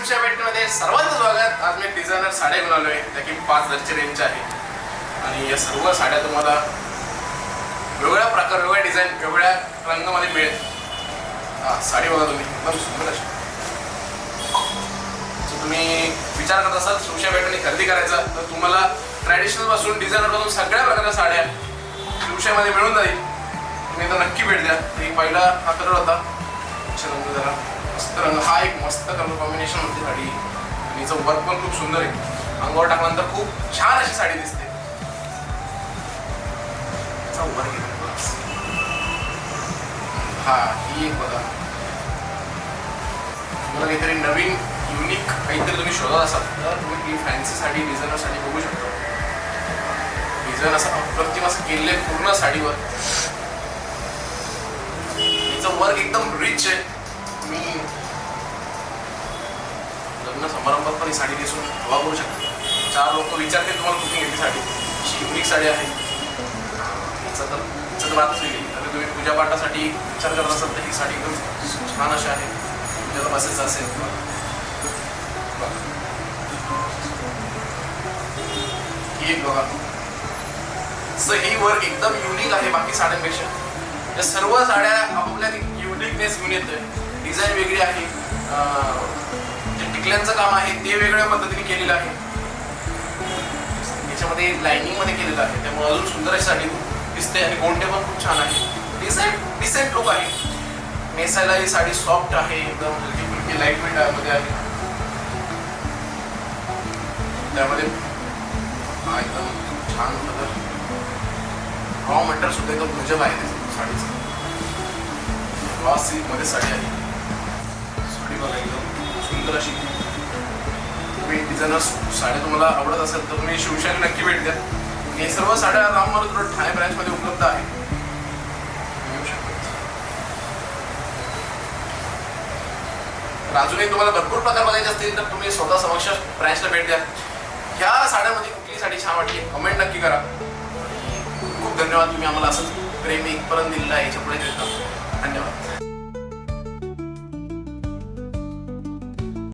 शिवशा भेटमध्ये सर्वांचं स्वागत. आज मी डिझायनर साड्या घेऊन आलोय त्या की पाच हजारची रेंजच्या आहे. आणि या सर्व साड्या तुम्हाला वेगवेगळ्या प्रकार वेगळ्या डिझाईन वेगवेगळ्या रंगामध्ये मिळेल. साडी बघा तुम्ही. एकदम सुंदर अशी. जर तुम्ही विचार करत असाल शिवशा भेटणे खरेदी करायचा तर तुम्हाला ट्रॅडिशनलपासून डिझायनरपासून सगळ्या प्रकारच्या साड्या शिवशामध्ये मिळून जाईल. तुम्ही एकदा नक्की भेट द्या. एक पहिला हा कलर होता. जरा. मस्त रंग हा एक मस्त कलर कॉम्बिनेशन होती साडी. आणि हिचं वर्क पण खूप सुंदर आहे. अंगावर टाकल्यानंतर खूप छान अशी साडी दिसते. हा ही एक बघा. तुम्हाला काहीतरी नवीन युनिक काहीतरी तुम्ही शोधत असाल तर तुम्ही ती फॅन्सी साडी डिझायनर साडी बघू शकता. डिझाईन असं अप्रतिम असं केलेलं पूर्ण साडीवर. हिचं वर्क एकदम रिच आहे. तुम्ही लग्न समारंभात पण ही साडी दिसून हवा करू शकता. चार लोक विचारतील तुम्हाला कुठे घेतली साडी. अशी युनिक साडी आहे. हिचं तर हिचं तर बातच तुम्ही पूजापाठासाठी विचार करत असाल तर ही साडी एकदम छान अशी आहे. पूजेला बसायचं असेल. ही एक बघा. सो ही वर्क एकदम युनिक आहे बाकी साड्यांपेक्षा. या सर्व साड्या आपापल्या युनिकनेस घेऊन येतोय. डिझाईन वेगळी आहे. जे टिकल्यांचं काम आहे ते वेगळ्या पद्धतीने केलेलं आहे. याच्यामध्ये लाइनिंगमध्ये केलेलं आहे. त्यामुळे अजून सुंदर अशी साडी दिसते आणि गोंडे पण खूप छान आहे. डिसेंट डिसेंट लुक आहे. नेसायला ही साडी सॉफ्ट आहे. एकदम हलकी फुलकी लाइट वेटमध्ये आहे. त्यामध्ये एकदम छान कलर रॉ मटेरियल सुद्धा एकदम भजब आहे साडीचं. रॉ सिल्कमध्ये साडी आहे. एकदम तुम्ही डिझायनर साड्या तुम्हाला आवडत असेल तर तुम्ही शिवशाही नक्की भेट द्या. हे सर्व साड्या राममारुत रोड ठाणे ब्रँच मध्ये उपलब्ध आहे अजूनही तुम्हाला भरपूर प्रकार बघायचे असतील तर तुम्ही स्वतः समक्ष ब्रँचला भेट द्या. ह्या साड्यामध्ये कुठली साडी छान वाटली कमेंट नक्की करा. खूप खूप धन्यवाद तुम्ही आम्हाला असंच प्रेम परत दिलेलं आहे याच्यापुढे धन्यवाद.